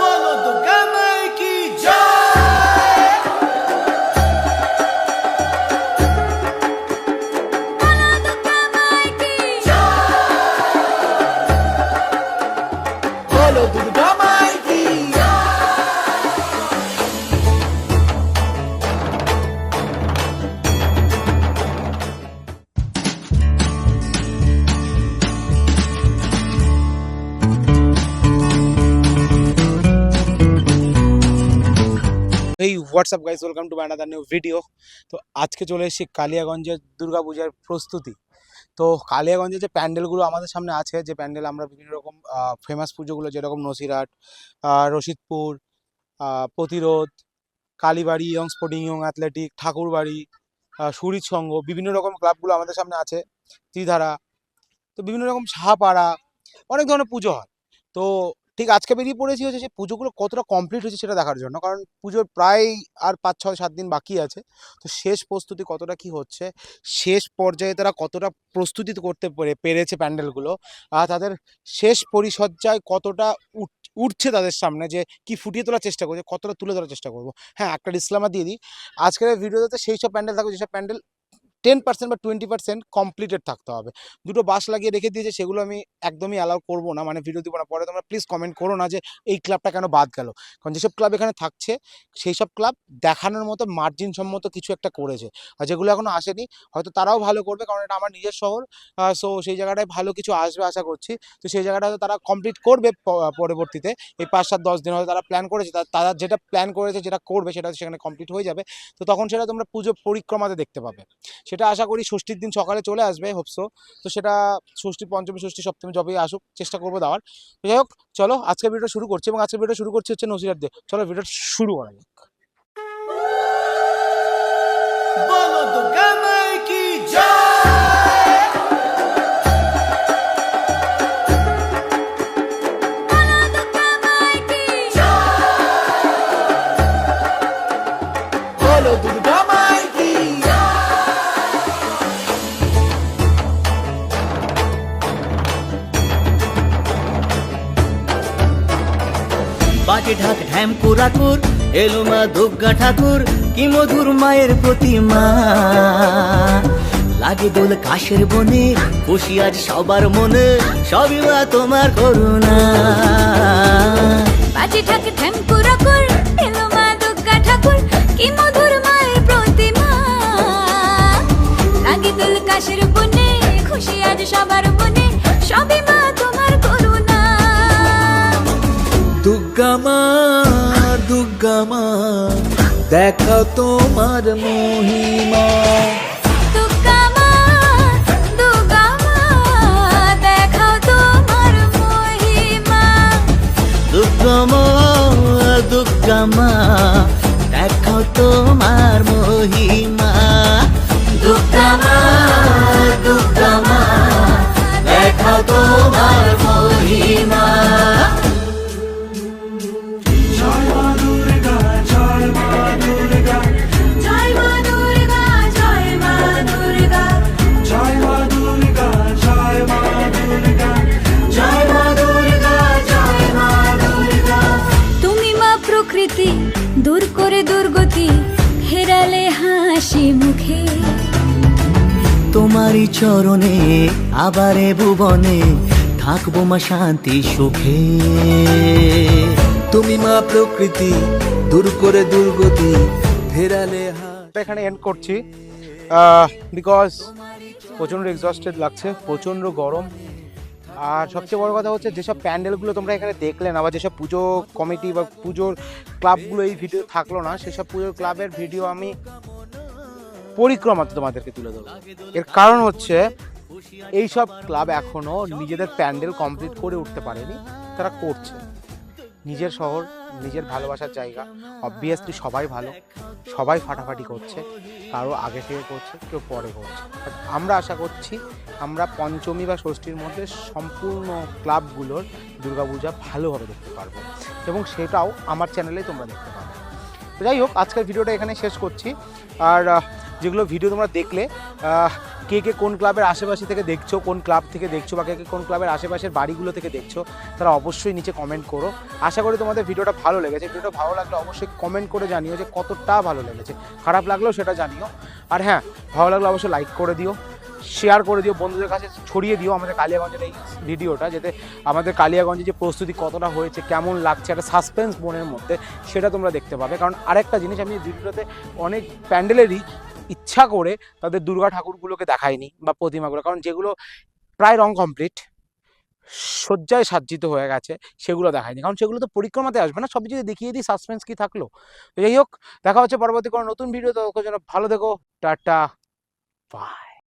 বলো তো কামাই কি জয় এই WhatsApp guys welcome to another new video তো আজকে চলে এসেছি কালিয়াগঞ্জের দুর্গাপূজার প্রস্তুতি। তো কালিয়াগঞ্জে যে প্যান্ডেলগুলো আমাদের সামনে আছে, যে প্যান্ডেল আমরা বিভিন্ন রকম ফেমাস পুজোগুলো যেরকম নসিরহাট রশিদপুর প্রতিরোধ, Kalibari, young sporting, young athletic, Thakurbari সুরিত সংঘ, বিভিন্ন রকম ক্লাবগুলো আমাদের সামনে আছে, ত্রিধারা, তো বিভিন্ন রকম সাহাপাড়া, অনেক ধরনের পুজো হয়। তো ঠিক আজকে বেরিয়ে পড়েছি হচ্ছে সেই পুজোগুলো কতটা কমপ্লিট হয়েছে সেটা দেখার জন্য। কারণ পুজোর প্রায় আর পাঁচ, ছয়, সাত দিন বাকি আছে। তো শেষ প্রস্তুতি কতটা কি হচ্ছে, শেষ পর্যায়ে তারা কতটা প্রস্তুতি করতে পেরে, পেরেছে প্যান্ডেলগুলো, আর তাদের শেষ পরিসজ্জায় কতটা উঠ- উঠছে তাদের সামনে যে কি ফুটিয়ে তোলার চেষ্টা করছে, কতটা তুলে ধরার চেষ্টা করব। হ্যাঁ একটা ডিসক্লামার দিয়ে দিই। আজকের ভিডিওতে সেই সব প্যান্ডেল থাকবে, যেসব প্যান্ডেল টেন পার্সেন্ট বা টোয়েন্টি পার্সেন্ট কমপ্লিটেড থাকতে হবে। দুটো বাস লাগিয়ে রেখে দিয়েছে, সেগুলো আমি একদমই অ্যালাউ করব না মানে ভিডিও দিব না। পরে তোমরা প্লিজ কমেন্ট করো না যে এই ক্লাবটা কেন বাদ গেল। কারণ যেসব ক্লাব এখানে থাকছে সেই সব ক্লাব দেখানোর মতো মার্জিন সম্মত কিছু একটা করেছে। আর যেগুলো এখনও আসেনি, হয়তো তারাও ভালো করবে, কারণ এটা আমার নিজের শহর। সো সেই জায়গাটায় ভালো কিছু আসবে আশা করছি। তো সেই জায়গাটা হয়তো তারা কমপ্লিট করবে পরবর্তীতে। এই পাঁচ সাত দশ দিন হয়তো তারা প্ল্যান করেছে। তারা যেটা প্ল্যান করেছে, যেটা করবে, সেটা সেখানে কমপ্লিট হয়ে যাবে। তো তখন সেটা তোমরা পুজো পরিক্রমাতে দেখতে পাবে। সেটা আশা করি ষষ্ঠীর দিন সকালে চলে আসবে হোপসো তো সেটা ষষ্ঠী পঞ্চমী ষষ্ঠী সপ্তমী যবেই আসুক চেষ্টা করব দেওয়ার। তো যাই হোক চলো আজকে ভিডিও শুরু করছি এবং আজকে ভিডিও শুরু করছি হচ্ছে নসিরাত দিয়ে। চলো ভিডিও শুরু করা যাক। বলো তো কামাই কি জয়? বাজে ঢাক, ঢ্যাম কুরাকুর এলো মা দুর্গা ঠাকুর, কি মধুর মায়ের প্রতিমা। লাগে দোল কাশের বনে, খুশি আজ সবার মনে, সবই মা তোমার করুণা। বাজে ঢাক ঠ্যাঙ্কুরা দুর্গা মা দুর্গা মা দেখা তোমার মহিমা। দুর্গা মা দুর্গা মা মহিমা। দুর্গা মা দুর্গা দেখো তোমার মহিমা। দুর্গা মা দুর্গা মা দেখো তোমার মহিমা। তোমারই চরণে, আবারে ভুবনে থাকব মা শান্তি সুখে। তুমি মা প্রকৃতি, দূর করে দুর্গতি ফেরালে এখানে এন্ড করছি। বিকজ প্রচণ্ড এক্সস্টেড লাগছে, প্রচণ্ড গরম। আর সবচেয়ে বড় কথা হচ্ছে, যেসব প্যান্ডেলগুলো তোমরা এখানে দেখলে না, বা যেসব পুজো কমিটি বা পুজোর ক্লাবগুলো এই ভিডিও থাকল না, সেসব পুজোর ক্লাবের ভিডিও আমি পরিক্রমাতে তোমাদেরকে তুলে দেবো এর কারণ হচ্ছে এই সব ক্লাব এখনও নিজেদের প্যান্ডেল কমপ্লিট করে উঠতে পারেনি, তারা করছে। নিজের শহর, নিজের ভালোবাসার জায়গা অবভিয়াসলি সবাই ভালো, সবাই ফাটাফাটি করছে, কারও আগে থেকে করছে, কেউ পরে করছে। আমরা আশা করছি, আমরা পঞ্চমী বা ষষ্ঠীর মধ্যে সম্পূর্ণ ক্লাবগুলোর দুর্গাপূজা ভালোভাবে দেখতে পারব। এবং সেটাও আমার চ্যানেলেই তোমরা দেখতে পাবে। যাই হোক, আজকের ভিডিওটা এখানে শেষ করছি। আর যেগুলো ভিডিও তোমরা দেখলে কে কে কোন ক্লাবের আশেপাশে থেকে দেখছ, কোন ক্লাব থেকে দেখছ বা কে কে কোন ক্লাবের আশেপাশের বাড়িগুলো থেকে দেখছ, তারা অবশ্যই নিচে কমেন্ট করো। আশা করি তোমাদের ভিডিওটা ভালো লেগেছে। ভিডিওটা ভালো লাগলে অবশ্যই কমেন্ট করে জানিও যে কতটা ভালো লেগেছে। খারাপ লাগলেও সেটা জানিও। আর হ্যাঁ ভালো লাগলে অবশ্যই লাইক করে দিও শেয়ার করে দিও, বন্ধুদের কাছে ছড়িয়ে দিও আমাদের কালিয়াগঞ্জের এই ভিডিওটা যাতে আমাদের কালিয়াগঞ্জে যে প্রস্তুতি কতটা হয়েছে, কেমন লাগছে, একটা সাসপেন্স মনের মধ্যে, সেটা তোমরা দেখতে পাবে। কারণ আরেকটা জিনিস আমি এই ভিডিওটাতে অনেক প্যান্ডেলেরই ইচ্ছা করে তাদের দুর্গা ঠাকুরগুলোকে দেখায়নি বা প্রতিমাগুলো, কারণ যেগুলো প্রায় রং কমপ্লিট শয্যায় সাজ্জিত হয়ে গেছে, সেগুলো দেখায়নি। কারণ সেগুলো তো পরিক্রমাতে আসবে না সব যদি দেখিয়ে দিই সাসপেন্স কি থাকল? তো যাই হোক, দেখা হচ্ছে পরবর্তী কোনো নতুন ভিডিও তো যেন ভালো দেখো টাটা বাই